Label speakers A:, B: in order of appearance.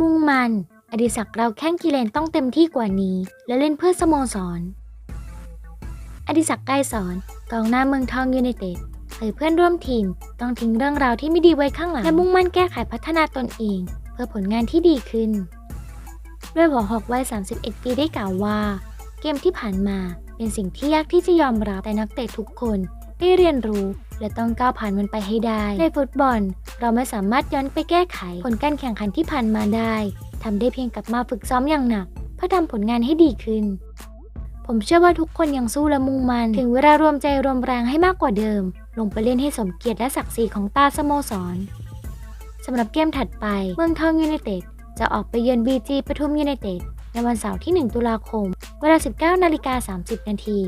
A: มุ่งมัน อดิศักดิ์เราแข้งกิเลนต้องเต็มที่กว่านี้ และเล่นเพื่อสโมสร อดิศักดิ์ใกล้สอนกองหน้าเมืองทองยูไนเต็ดเผยเพื่อนร่วมทีม ต้องทิ้งเรื่องราวที่ไม่ดีไว้ข้างหลัง และมุ่งมั่นแก้ไขพัฒนาตนเอง เพื่อผลงานที่ดีขึ้น ด้วยหัวหอกวัย 31 ปีได้กล่าวว่า เกมที่ผ่านมาเป็นสิ่งที่ยากที่จะยอมรับแต่นักเตะทุกคนได้เรียนรู้ และต้องก้าวผ่านมันไปให้ได้ ในฟุตบอล เราไม่สามารถย้อนไปแก้ไขผลการแข่งขันที่ผ่านมาได้ทำได้เพียงกลับมาฝึกซ้อมอย่างหนัก เพื่อทำผลงานให้ดีขึ้น ผมเชื่อว่าทุกคนยังสู้และมุ่งมัน ถึงเวลารวมใจรวมแรงให้มากกว่าเดิม ลงไปเล่นให้สมเกียรติและศักดิ์ศรีของตาสโมสรสำหรับเกมถัดไปเมืองทองยูไนเต็ดจะออกไปเยือนบีจีปทุมยูไนเต็ดในวันเสาร์ที่ 1 ตุลาคม เวลา 19 นาฬิกา 30 นาที